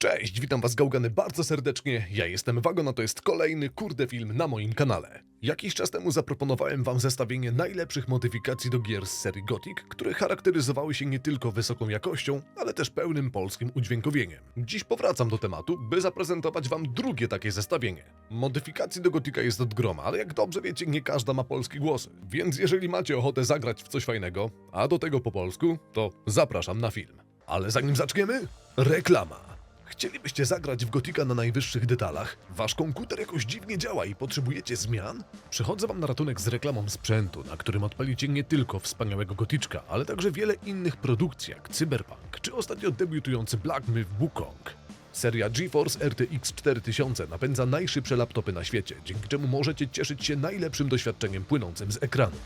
Cześć, witam was gałgany bardzo serdecznie. Ja jestem Wagon, a to jest kolejny kurde film na moim kanale. Jakiś czas temu zaproponowałem wam zestawienie najlepszych modyfikacji do gier z serii Gothic, które charakteryzowały się nie tylko wysoką jakością, ale też pełnym polskim udźwiękowieniem. Dziś powracam do tematu, by zaprezentować wam drugie takie zestawienie. Modyfikacji do Gotika jest od groma, ale jak dobrze wiecie, nie każda ma polskie głosy. Więc jeżeli macie ochotę zagrać w coś fajnego, a do tego po polsku, to zapraszam na film. Ale zanim zaczniemy, reklama. Chcielibyście zagrać w Gotika na najwyższych detalach? Wasz komputer jakoś dziwnie działa i potrzebujecie zmian? Przychodzę wam na ratunek z reklamą sprzętu, na którym odpalicie nie tylko wspaniałego Goticzka, ale także wiele innych produkcji jak Cyberpunk czy ostatnio debiutujący Black Myth Wukong. Seria GeForce RTX 4000 napędza najszybsze laptopy na świecie, dzięki czemu możecie cieszyć się najlepszym doświadczeniem płynącym z ekranu.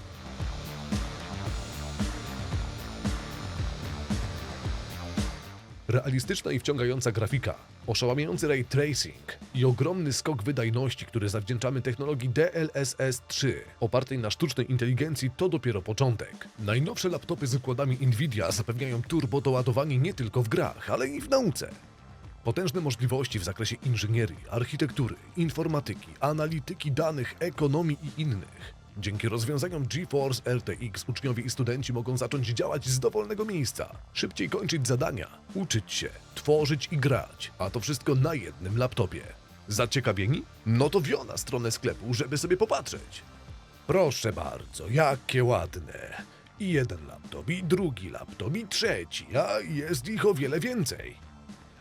Realistyczna i wciągająca grafika, oszałamiający ray tracing i ogromny skok wydajności, który zawdzięczamy technologii DLSS 3, opartej na sztucznej inteligencji, to dopiero początek. Najnowsze laptopy z układami Nvidia zapewniają turbo doładowanie nie tylko w grach, ale i w nauce. Potężne możliwości w zakresie inżynierii, architektury, informatyki, analityki danych, ekonomii i innych. Dzięki rozwiązaniom GeForce RTX uczniowie i studenci mogą zacząć działać z dowolnego miejsca, szybciej kończyć zadania, uczyć się, tworzyć i grać, a to wszystko na jednym laptopie. Zaciekawieni? No to wio na stronę sklepu, żeby sobie popatrzeć. Proszę bardzo, jakie ładne. I jeden laptop, i drugi laptop, i trzeci, a jest ich o wiele więcej.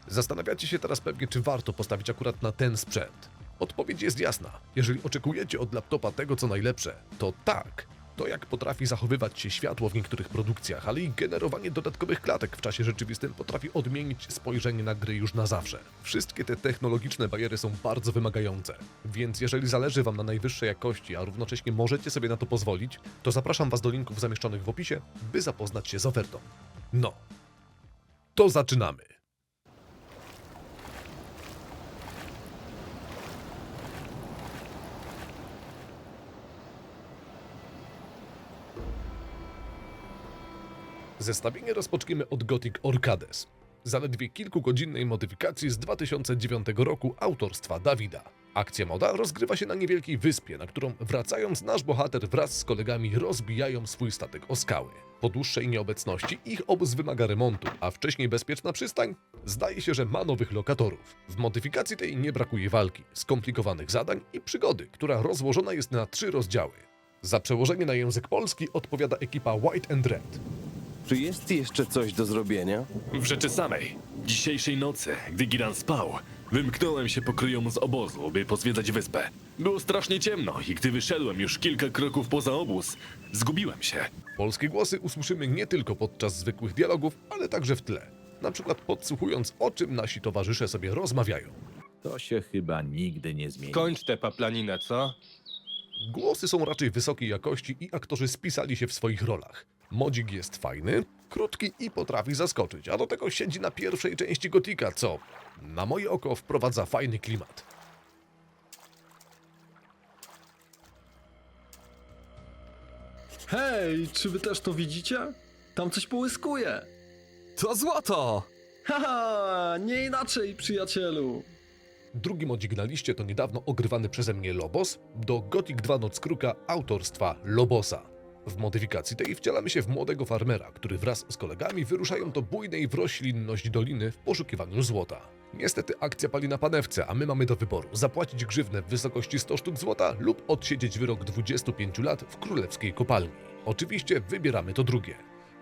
Zastanawiacie się teraz pewnie, czy warto postawić akurat na ten sprzęt. Odpowiedź jest jasna. Jeżeli oczekujecie od laptopa tego, co najlepsze, to tak. To jak potrafi zachowywać się światło w niektórych produkcjach, ale i generowanie dodatkowych klatek w czasie rzeczywistym potrafi odmienić spojrzenie na gry już na zawsze. Wszystkie te technologiczne bariery są bardzo wymagające, więc jeżeli zależy Wam na najwyższej jakości, a równocześnie możecie sobie na to pozwolić, to zapraszam Was do linków zamieszczonych w opisie, by zapoznać się z ofertą. No, to zaczynamy. Zestawienie rozpoczniemy od Gothic Orcades. Zaledwie kilkugodzinnej modyfikacji z 2009 roku autorstwa Dawida. Akcja moda rozgrywa się na niewielkiej wyspie, na którą wracając nasz bohater wraz z kolegami rozbijają swój statek o skały. Po dłuższej nieobecności ich obóz wymaga remontu, a wcześniej bezpieczna przystań zdaje się, że ma nowych lokatorów. W modyfikacji tej nie brakuje walki, skomplikowanych zadań i przygody, która rozłożona jest na trzy rozdziały. Za przełożenie na język polski odpowiada ekipa White and Red. Czy jest jeszcze coś do zrobienia? W rzeczy samej. Dzisiejszej nocy, gdy Giran spał, wymknąłem się pokryjom z obozu, by pozwiedzać wyspę. Było strasznie ciemno i gdy wyszedłem już kilka kroków poza obóz, zgubiłem się. Polskie głosy usłyszymy nie tylko podczas zwykłych dialogów, ale także w tle. Na przykład podsłuchując, o czym nasi towarzysze sobie rozmawiają. To się chyba nigdy nie zmieni. Kończ tę paplaninę, co? Głosy są raczej wysokiej jakości i aktorzy spisali się w swoich rolach. Modzik jest fajny, krótki i potrafi zaskoczyć, a do tego siedzi na pierwszej części Gotika, co na moje oko wprowadza fajny klimat. Hej, czy wy też to widzicie? Tam coś połyskuje. To złoto! Haha, nie inaczej, przyjacielu. Drugi modzik na liście to niedawno ogrywany przeze mnie Lobos do Gothic 2 Noc Kruka autorstwa Lobosa. W modyfikacji tej wcielamy się w młodego farmera, który wraz z kolegami wyruszają do bujnej w roślinność doliny w poszukiwaniu złota. Niestety akcja pali na panewce, a my mamy do wyboru zapłacić grzywnę w wysokości 100 sztuk złota lub odsiedzieć wyrok 25 lat w królewskiej kopalni. Oczywiście wybieramy to drugie.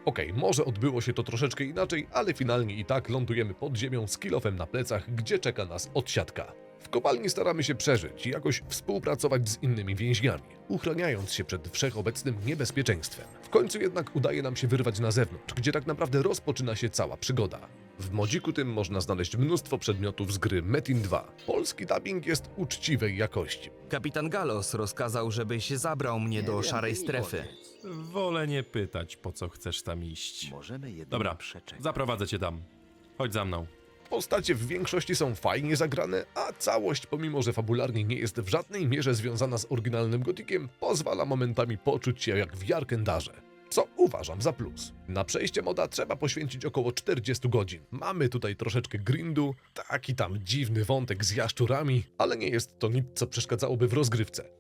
Okej, może odbyło się to troszeczkę inaczej, ale finalnie i tak lądujemy pod ziemią z kilofem na plecach, gdzie czeka nas odsiadka. W kopalni staramy się przeżyć i jakoś współpracować z innymi więźniami, uchraniając się przed wszechobecnym niebezpieczeństwem. W końcu jednak udaje nam się wyrwać na zewnątrz, gdzie tak naprawdę rozpoczyna się cała przygoda. W modziku tym można znaleźć mnóstwo przedmiotów z gry Metin 2. Polski dubbing jest uczciwej jakości. Kapitan Galos rozkazał, żebyś zabrał mnie do szarej strefy. Wolę nie pytać, po co chcesz tam iść. Możemy jedynie Dobra, przeczekać. zaprowadzę cię tam. Chodź za mną. Postacie w większości są fajnie zagrane, a całość, pomimo że fabularnie nie jest w żadnej mierze związana z oryginalnym gotikiem, pozwala momentami poczuć się jak w Jarkendarze. co uważam za plus. Na przejście moda trzeba poświęcić około 40 godzin. Mamy tutaj troszeczkę grindu, taki tam dziwny wątek z jaszczurami, ale nie jest to nic, co przeszkadzałoby w rozgrywce.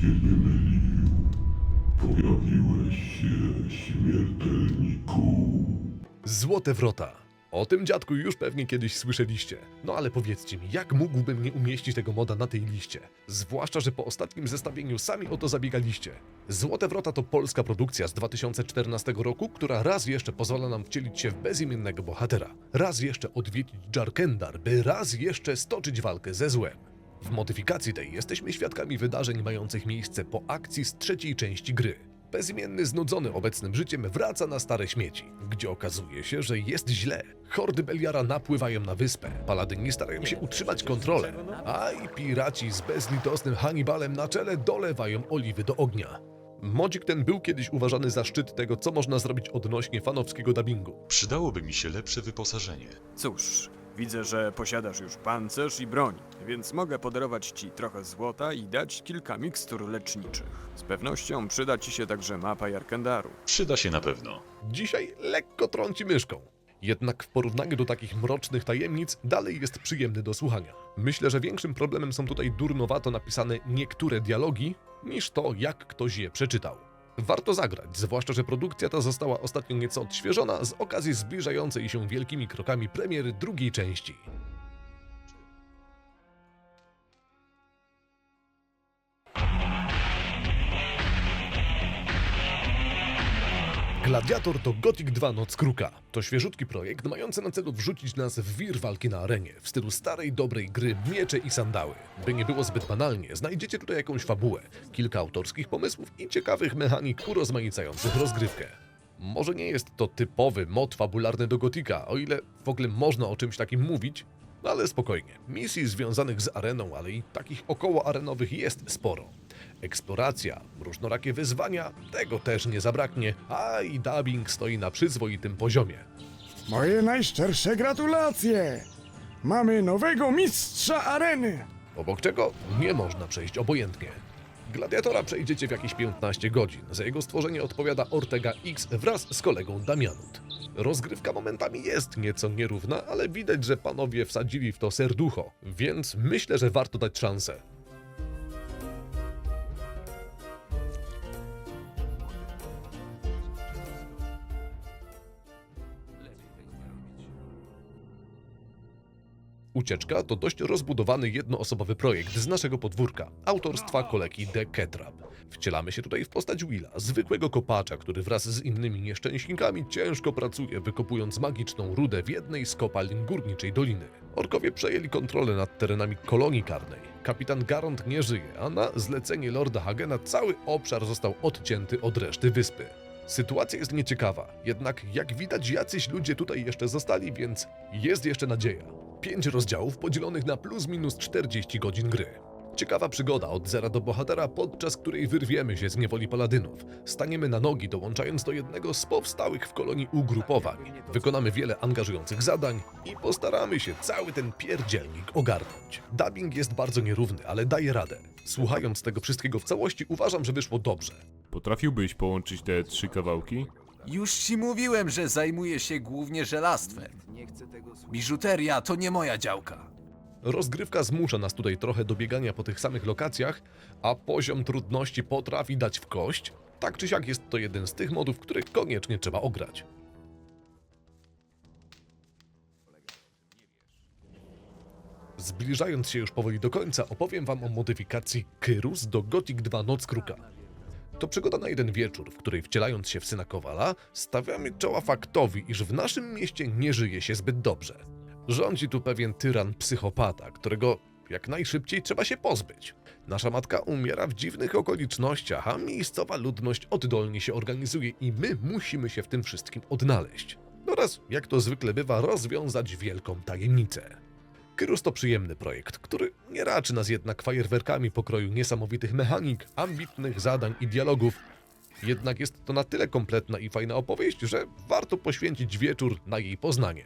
Się nie mylił. Pojawiłeś się, śmiertelniku. Złote wrota. O tym dziadku już pewnie kiedyś słyszeliście. No ale powiedzcie mi, jak mógłbym nie umieścić tego moda na tej liście? Zwłaszcza, że po ostatnim zestawieniu sami o to zabiegaliście. Złote wrota to polska produkcja z 2014 roku, która raz jeszcze pozwala nam wcielić się w bezimiennego bohatera. Raz jeszcze odwiedzić Jarkendar, by raz jeszcze stoczyć walkę ze złem. W modyfikacji tej jesteśmy świadkami wydarzeń mających miejsce po akcji z trzeciej części gry. Bezimienny, znudzony obecnym życiem, wraca na stare śmieci, gdzie okazuje się, że jest źle. Hordy Beliara napływają na wyspę, paladyni starają się utrzymać kontrolę, a i piraci z bezlitosnym Hannibalem na czele dolewają oliwy do ognia. Modzik ten był kiedyś uważany za szczyt tego, co można zrobić odnośnie fanowskiego dubbingu. Przydałoby mi się lepsze wyposażenie. Cóż, widzę, że posiadasz już pancerz i broń, więc mogę podarować ci trochę złota i dać kilka mikstur leczniczych. Z pewnością przyda ci się także mapa Jarkendaru. Przyda się na pewno. Dzisiaj lekko trąci myszką. Jednak w porównaniu do takich mrocznych tajemnic dalej jest przyjemny do słuchania. Myślę, że większym problemem są tutaj durnowato napisane niektóre dialogi, niż to, jak ktoś je przeczytał. Warto zagrać, zwłaszcza, że produkcja ta została ostatnio nieco odświeżona z okazji zbliżającej się wielkimi krokami premiery drugiej części. Gladiator to Gothic 2 Noc Kruka. To świeżutki projekt mający na celu wrzucić nas w wir walki na arenie w stylu starej, dobrej gry Miecze i Sandały. By nie było zbyt banalnie, znajdziecie tutaj jakąś fabułę, kilka autorskich pomysłów i ciekawych mechanik urozmaicających rozgrywkę. Może nie jest to typowy mod fabularny do Gotika, o ile w ogóle można o czymś takim mówić, no ale spokojnie. Misji związanych z areną, ale i takich okołoarenowych jest sporo. Eksploracja, różnorakie wyzwania, tego też nie zabraknie, a i dubbing stoi na przyzwoitym poziomie. Moje najszczersze gratulacje! Mamy nowego mistrza areny! Obok czego nie można przejść obojętnie. Gladiatora przejdziecie w jakieś 15 godzin. Za jego stworzenie odpowiada Ortega X wraz z kolegą Damianut. Rozgrywka momentami jest nieco nierówna, ale widać, że panowie wsadzili w to serducho, więc myślę, że warto dać szansę. Ucieczka to dość rozbudowany jednoosobowy projekt z naszego podwórka, autorstwa kolegi The Ketrap. Wcielamy się tutaj w postać Willa, zwykłego kopacza, który wraz z innymi nieszczęśnikami ciężko pracuje, wykopując magiczną rudę w jednej z kopalń górniczej doliny. Orkowie przejęli kontrolę nad terenami kolonii karnej. Kapitan Garond nie żyje, a na zlecenie Lorda Hagena cały obszar został odcięty od reszty wyspy. Sytuacja jest nieciekawa, jednak jak widać jacyś ludzie tutaj jeszcze zostali, więc jest jeszcze nadzieja. Pięć rozdziałów podzielonych na plus minus 40 godzin gry. Ciekawa przygoda od zera do bohatera, podczas której wyrwiemy się z niewoli paladynów. Staniemy na nogi, dołączając do jednego z powstałych w kolonii ugrupowań. Wykonamy wiele angażujących zadań i postaramy się cały ten pierdzielnik ogarnąć. Dubbing jest bardzo nierówny, ale daje radę. Słuchając tego wszystkiego w całości, uważam, że wyszło dobrze. Potrafiłbyś połączyć te trzy kawałki? Już ci mówiłem, że zajmuję się głównie żelastwem. Biżuteria to nie moja działka. Rozgrywka zmusza nas tutaj trochę do biegania po tych samych lokacjach, a poziom trudności potrafi dać w kość. Tak czy siak jest to jeden z tych modów, który koniecznie trzeba ograć. Zbliżając się już powoli do końca, opowiem wam o modyfikacji Kyrus do Gothic 2 Noc Kruka. To przygoda na jeden wieczór, w której wcielając się w syna Kowala, stawiamy czoła faktowi, iż w naszym mieście nie żyje się zbyt dobrze. Rządzi tu pewien tyran psychopata, którego jak najszybciej trzeba się pozbyć. Nasza matka umiera w dziwnych okolicznościach, a miejscowa ludność oddolnie się organizuje i my musimy się w tym wszystkim odnaleźć. Oraz, jak to zwykle bywa, rozwiązać wielką tajemnicę. Kyrus to przyjemny projekt, który nie raczy nas jednak fajerwerkami pokroju niesamowitych mechanik, ambitnych zadań i dialogów. Jednak jest to na tyle kompletna i fajna opowieść, że warto poświęcić wieczór na jej poznanie.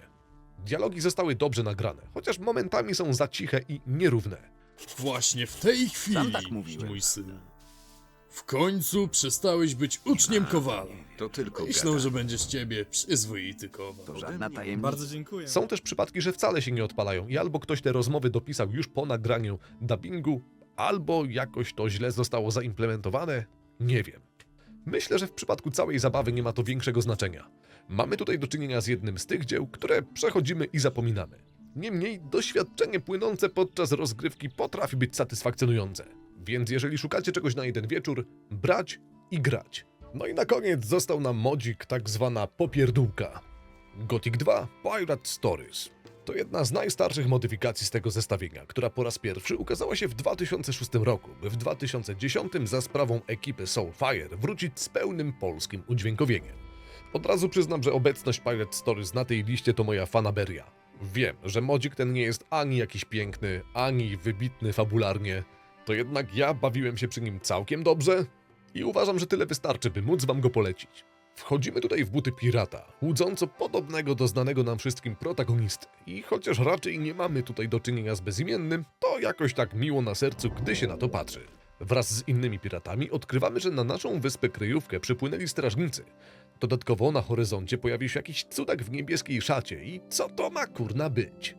Dialogi zostały dobrze nagrane, chociaż momentami są za ciche i nierówne. Właśnie w tej chwili, tak mówiłem. mój syn. W końcu przestałeś być uczniem Kowala. To tylko Myślę, że będzie z ciebie przyzwoity Kowal. żadna tajemnica. Bardzo dziękuję. Są też przypadki, że wcale się nie odpalają i albo ktoś te rozmowy dopisał już po nagraniu dubbingu, albo jakoś to źle zostało zaimplementowane, nie wiem. Myślę, że w przypadku całej zabawy nie ma to większego znaczenia. Mamy tutaj do czynienia z jednym z tych dzieł, które przechodzimy i zapominamy. Niemniej doświadczenie płynące podczas rozgrywki potrafi być satysfakcjonujące. Więc jeżeli szukacie czegoś na jeden wieczór, brać i grać. No i na koniec został nam modzik tak zwana popierdółka. Gothic 2 Pirate Stories. To jedna z najstarszych modyfikacji z tego zestawienia, która po raz pierwszy ukazała się w 2006 roku, by w 2010 za sprawą ekipy Soulfire wrócić z pełnym polskim udźwiękowieniem. Od razu przyznam, że obecność Pirate Stories na tej liście to moja fanaberia. Wiem, że modzik ten nie jest ani jakiś piękny, ani wybitny fabularnie, to jednak ja bawiłem się przy nim całkiem dobrze i uważam, że tyle wystarczy, by móc wam go polecić. Wchodzimy tutaj w buty pirata, łudząco podobnego do znanego nam wszystkim protagonisty. I chociaż raczej nie mamy tutaj do czynienia z bezimiennym, to jakoś tak miło na sercu, gdy się na to patrzy. Wraz z innymi piratami odkrywamy, że na naszą wyspę kryjówkę przypłynęli strażnicy. Dodatkowo na horyzoncie pojawił się jakiś cudak w niebieskiej szacie i co to ma kurna być?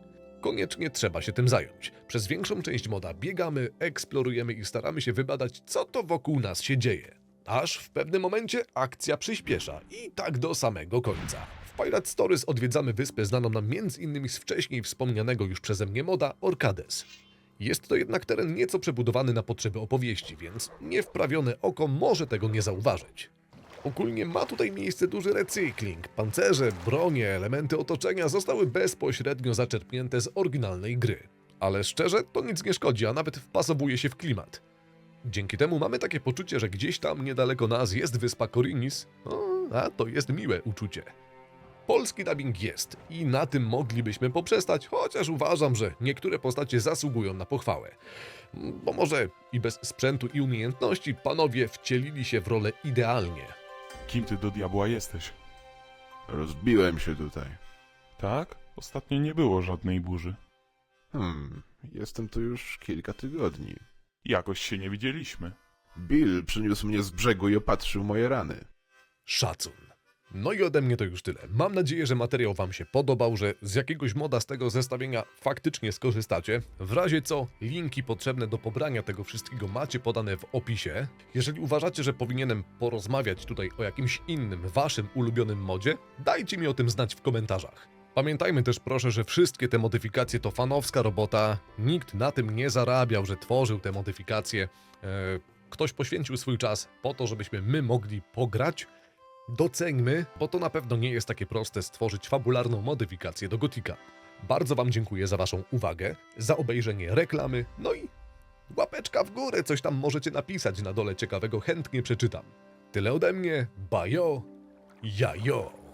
Koniecznie trzeba się tym zająć. Przez większą część moda biegamy, eksplorujemy i staramy się wybadać, co to wokół nas się dzieje. Aż w pewnym momencie akcja przyspiesza i tak do samego końca. W Pirate Stories odwiedzamy wyspę znaną nam m.in. z wcześniej wspomnianego już przeze mnie moda Orcades. Jest to jednak teren nieco przebudowany na potrzeby opowieści, więc niewprawione oko może tego nie zauważyć. Ogólnie ma tutaj miejsce duży recykling. Pancerze, bronie, elementy otoczenia zostały bezpośrednio zaczerpnięte z oryginalnej gry. Ale szczerze, to nic nie szkodzi, a nawet wpasowuje się w klimat. Dzięki temu mamy takie poczucie, że gdzieś tam niedaleko nas jest wyspa Korinis, a to jest miłe uczucie. Polski dubbing jest i na tym moglibyśmy poprzestać, chociaż uważam, że niektóre postacie zasługują na pochwałę. Bo może i bez sprzętu i umiejętności panowie wcielili się w rolę idealnie. Kim ty do diabła jesteś? Rozbiłem się tutaj. Tak? Ostatnio nie było żadnej burzy. Hmm, jestem tu już kilka tygodni. Jakoś się nie widzieliśmy. Bill przyniósł mnie z brzegu i opatrzył moje rany. Szacun. No i ode mnie to już tyle. Mam nadzieję, że materiał Wam się podobał, że z jakiegoś moda z tego zestawienia faktycznie skorzystacie. W razie co, linki potrzebne do pobrania tego wszystkiego macie podane w opisie. Jeżeli uważacie, że powinienem porozmawiać tutaj o jakimś innym, Waszym ulubionym modzie, dajcie mi o tym znać w komentarzach. Pamiętajmy też proszę, że wszystkie te modyfikacje to fanowska robota. Nikt na tym nie zarabiał, że tworzył te modyfikacje. E, ktoś poświęcił swój czas po to, żebyśmy my mogli pograć. Doceńmy, bo to na pewno nie jest takie proste stworzyć fabularną modyfikację do Gotika. Bardzo Wam dziękuję za Waszą uwagę, za obejrzenie reklamy, no i łapeczka w górę, coś tam możecie napisać na dole ciekawego, chętnie przeczytam. Tyle ode mnie, bajo, jajo.